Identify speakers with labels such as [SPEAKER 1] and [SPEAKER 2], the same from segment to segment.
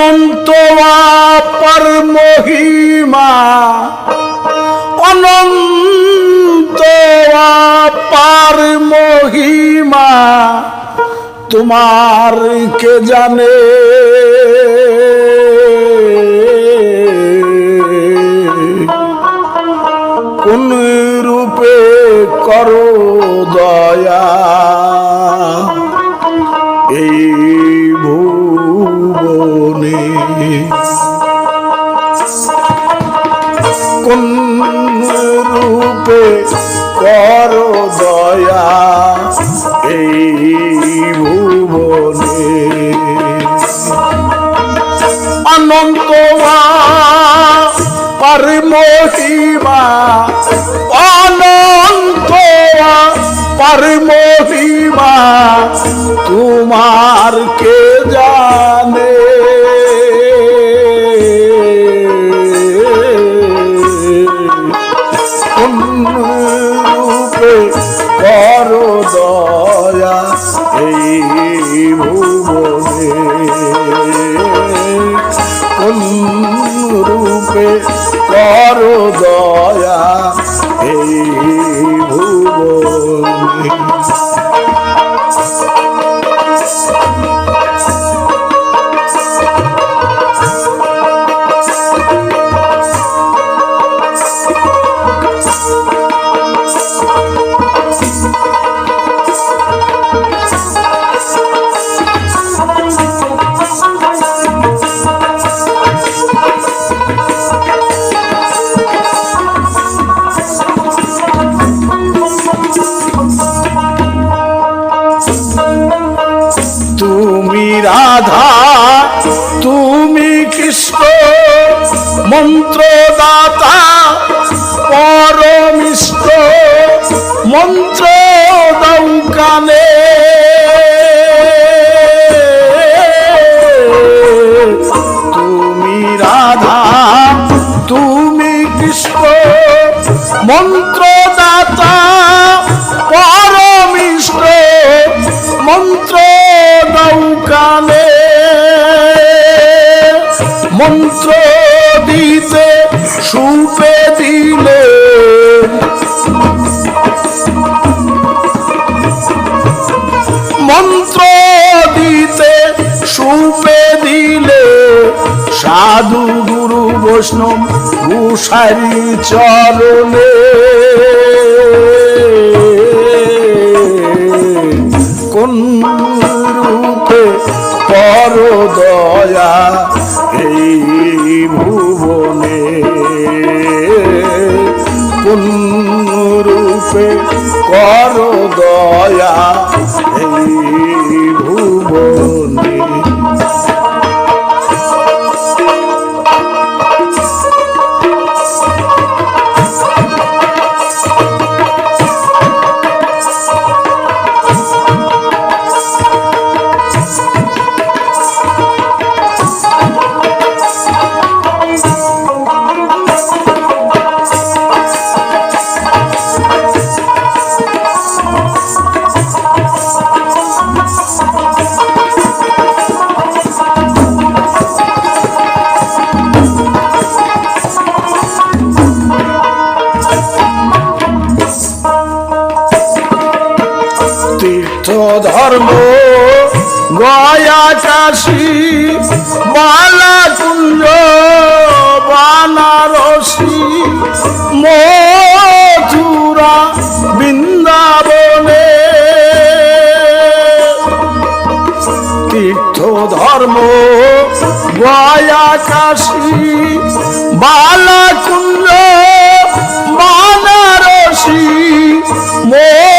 [SPEAKER 1] অনন্ত পর মহিমা অনন্ত পার মহিমা তোমার কে জানে? কোন রূপে করো দয়া? কোন রূপে কর দয়া এই ভুবনে। অনন্ত পরমহিমা অনন্ত পরমহিমা তোমার কে জানে? রূপে কর দয়া এই ভুবনে। মন্ত্রদাতা পরমিষ্ট মন্ত্র দাও কানে। তুমি রাধা তুমি কৃষ্ণ মন্ত্রদাতা পরমিষ্ট মন্ত্র নৌকালে মন্ত্র দিতে সুপে দিলে। মন্ত্র দিতে সুপে দিলে। সাধু গুরু বৈষ্ণব গুসারি চরণে। কোন রূপে পর দয়া রূপে কর দয়া এই ধর্ম গয়া কাশী বালা কুঞ্জ বানারসী, মথুরা বৃন্দাবনে। তীর্থ ধর্ম গয়া কাশী বালা কুঞ্জ বানারসী মধুরা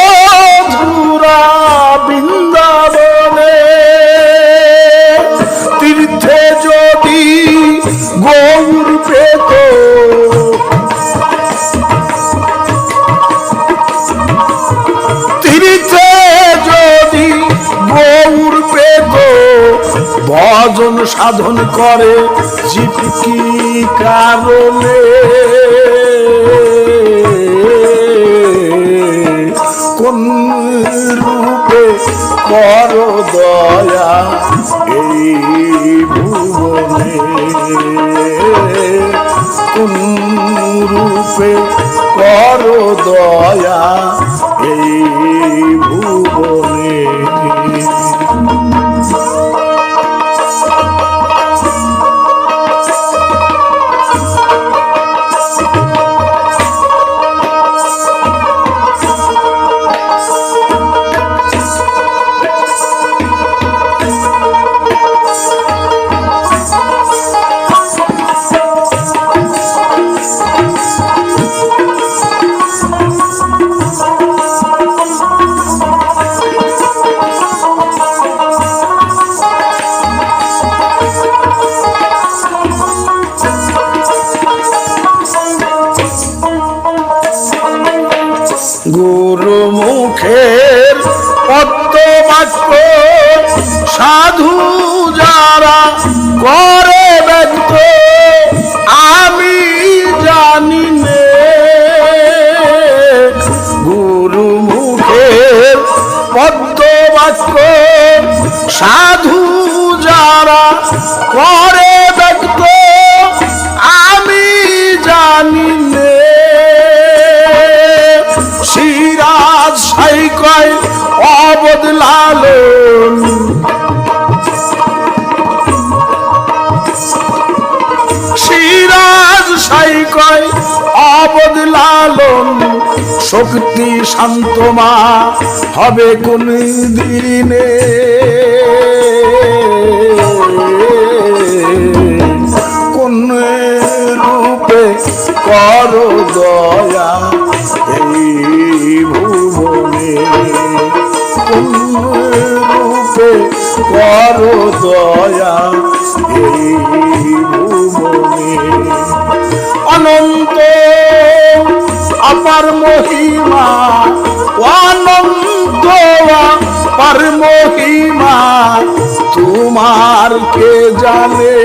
[SPEAKER 1] ভজন সাধন করে জীবকি কারণে। কোন রূপে কর দয়া এই ভুবনে? কোন রূপে কর দয়া এই ভুবনে? সাধু যারা করে আমি জানি নে। গুরু মুখে সাধু যারা করে শক্তি শান্ত মা, হবে কোন দিনে কোন রূপে কর দয়া এই ভুবনে। কোন রূপে কর দয়া এই ভুবনে। অনন্ত অপার মহিমা অনন্ত অপার মহিমা তোমার কে জানে?